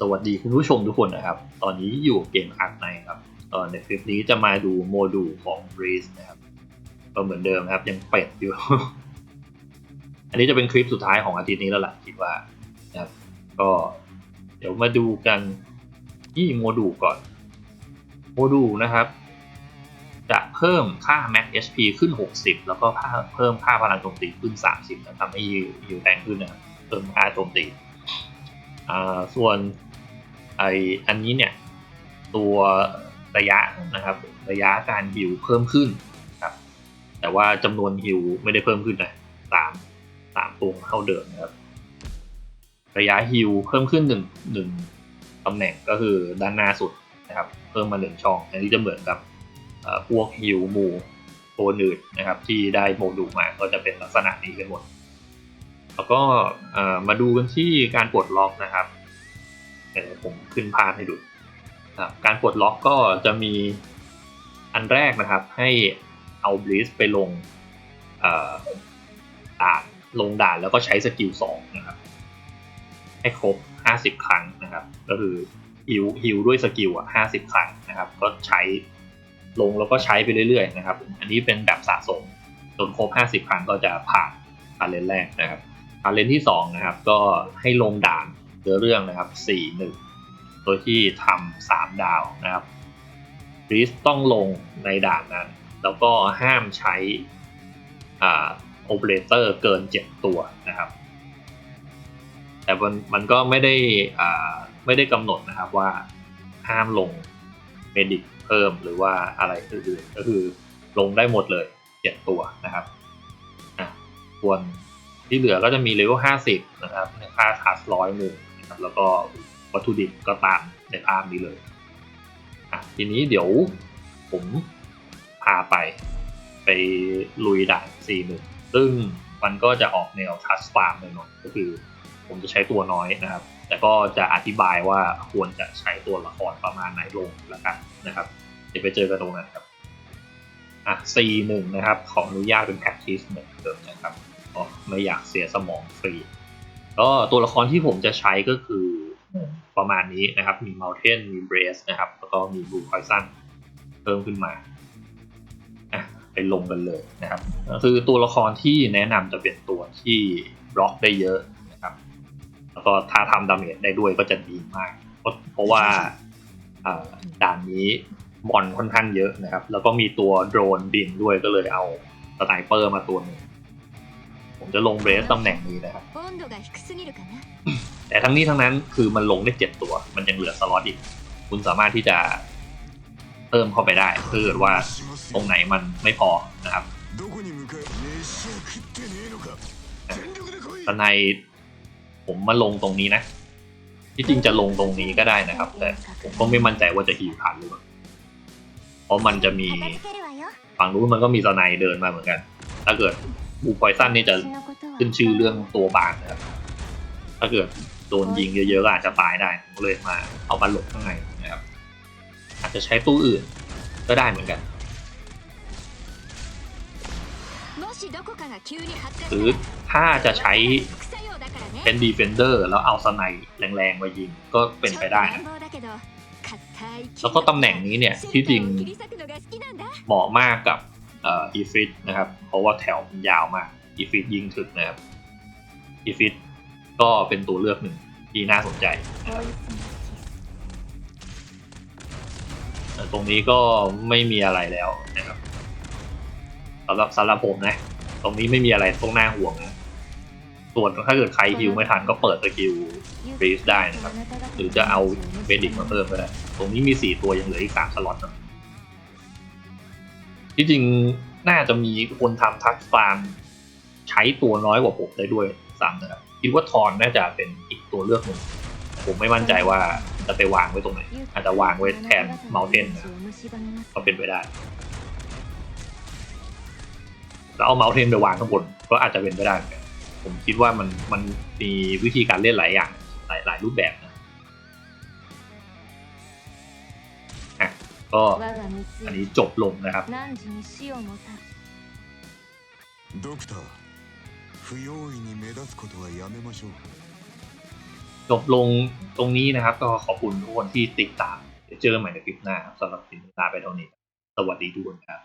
สวัสดีคุณผู้ชมทุกคนนะครับ ตอนนี้อยู่เกมอาร์คไนครับในคลิปนี้จะมาดูโมดูลของ Breeze นะครับก็เหมือนเดิมครับยังเป็ดอยู่ อันนี้จะเป็นคลิปสุดท้ายของอาทิตย์นี้แล้วล่ะคิดว่านะครับ ก็เดี๋ยวมาดูกันที่โมดูลก่อน โมดูลนะครับ จะเพิ่มค่า Max HP ขึ้น 60 แล้วก็เพิ่มค่าพลังโจมตีขึ้น 30นะทำให้อยู่แรงขึ้นนะครับเพิ่มค่าโจมตีอ่าส่วน ไออันนี้เนี่ยตัวระยะนะครับระยะการฮิวเพิ่มขึ้นครับแต่ว่าจำนวนฮิวไม่ได้เพิ่มขึ้นนะตามตามตัวเท่าเดิมนะครับ ระยะฮิวเพิ่มขึ้นหนึ่งหนึ่งตำแหน่งก็คือด้านหน้าสุดนะครับเพิ่มมาหนึ่งช่อง อันนี้จะเหมือนกับพวกฮิวมูตัวอื่นนะครับที่ได้โมดูลมาก็จะเป็นลักษณะนี้กันหมด แล้วก็มาดูกันที่การปลดล็อกนะครับ เดี๋ยวผมขึ้นภาพให้ดูนะครับการปลดล็อกก็จะมีอันแรกนะครับ ให้เอาบลิสไปลงด่านลงด่านแล้วก็ใช้สกิลสองนะครับให้ครบ 50 ครั้งนะครับ ก็คือฮิวฮิวด้วยสกิลอะ50 ครั้งนะครับ ก็ใช้ลงแล้วก็ใช้ไปเรื่อยๆนะครับ อันนี้เป็นแบบสะสมจนครบ 50 ครั้งก็จะผ่านกาเลนแรกนะครับกาเลนที่2นะครับ ก็ให้ลงด่าน เนื้อเรื่องนะครับ 4 1 โดยที่ทำ3ดาวนะครับริสต้องลงในด่านนั้น แล้วก็ห้ามใช้อ่าโอเปอเรเตอร์เกิน 7 ตัวนะครับ แต่มันมันก็ไม่ได้อ่าไม่ได้กำหนดนะครับว่าห้ามลงเมดิกเพิ่มหรือว่าอะไรอื่นๆก็คือลงได้หมดเลย 7 ตัวนะครับอะส่วนที่เหลือก็จะมีเลเวล50 นะครับค่าคัสร้อยหนึ่ง นะครับแล้วก็วัตถุดิบก็ตามในภาพนี้เลยอะทีนี้เดี๋ยวผมพาไปไปลุยด่าน4 1ซึ่งมันก็จะออกแนวทัสฟาร์มหน่อยก็คือผมจะใช้ตัวน้อยนะครับ แต่ก็จะอธิบายว่าควรจะใช้ตัวละครประมาณไหนลงแล้วกันนะครับ เดี๋ยวไปเจอกันตรงนั้นครับอะ C1 นะครับ ขออนุญาตเป็น practice เหมือนเดิมนะครับไม่อยากเสียสมองฟรี ก็ตัวละครที่ผมจะใช้ก็คือประมาณนี้นะครับ มี Mountain มี Brace นะครับ แล้วก็มี Blue Poison เพิ่มขึ้นมาอะไปลงกันเลยนะครับก็คือตัวละครที่แนะนำจะเป็นตัวที่บล็อกได้เยอะนะครับ แล้วก็ถ้าทำดาเมจได้ด้วยก็จะดีมาก เพราะเพราะว่าอ่าด่านนี้มอนค่อนข้างเยอะนะครับ แล้วก็มีตัวโดรนบินด้วยก็เลยเอาสไนเปอร์มาตัวหนึ่ง มจะลงเบสตำแหน่งนี้นะครับ แต่ทั้งนี้ทั้งนั้นคือมันลงได้เจ็ดตัว มันยังเหลือสล็อตอีก คุณสามารถที่จะเติมเข้าไปได้ถ้าเกิดว่าตรงไหนมันไม่พอนะครับตอนในผมมาลงตรงนี้นะ ที่จริงจะลงตรงนี้ก็ได้นะครับ แต่ผมก็ไม่มั่นใจว่าจะหีวผ่านหรือเปล่าเพราะมันจะมีฝั่งรู้มันก็มีตอนในเดินมาเหมือนกัน ถ้าเกิด บูพอยซันนี่จะขึ้นชื่อเรื่องตัวบาดนะครับ ถ้าเกิดโดนยิงเยอะๆก็อาจจะตายได้ผมก็เลยมาเอาบัลลบข้างในนะครับ อาจจะใช้ตู้อื่นก็ได้เหมือนกันหรือถ้าจะใช้เป็นดีเฟนเดอร์แล้วเอาสไนแรงๆมายิงก็เป็นไปได้นะแล้วก็ตำแหน่งนี้เนี่ยที่จริงเหมาะมากกับ อ่ออีฟิตนะครับเพราะว่าแถวมันยาวมากอีฟิตยิงถึกนะครับอีฟิตก็เป็นตัวเลือกหนึ่งที่น่าสนใจนะครับเอ่อตรงนี้ก็ไม่มีอะไรแล้วนะครับสำหรับสำหรับผมนะ ตรงนี้ไม่มีอะไรต้องน่าห่วงนะส่วนถ้าเกิดใครฮิวไม่ทันก็เปิดสกิล Freeze ได้นะครับ หรือจะเอาเบดิกมาเพิ่มก็ได้ ตรงนี้มีสี่ตัวยังเหลืออีกสามสล็อตนะ ที่จริงน่าจะมีคนทำทักฟาร์มใช้ตัวน้อยกว่าผมได้ด้วยซ้ำนะครับคิดว่าทอนน่าจะเป็นอีกตัวเลือกหนึ่งผมไม่มั่นใจว่าจะไปวางไว้ตรงไหน อาจจะวางไว้แทนเมาเทนนะก็เป็นไปได้แล้วเอาเมาเทนไปวางข้างบนก็อาจจะเป็นไปได้ ผมคิดว่ามันมันมีวิธีการเล่นหลายอย่างหลายหลายรูปแบบนะ ก็อันนี้จบลงนะครับจบลงตรงนี้นะครับ ก็ขอบคุณทุกคนที่ติดตามเจอใหม่ในคลิปหน้าสำหรับคลิปลาไปเท่านี้ สวัสดีทุกคนครับ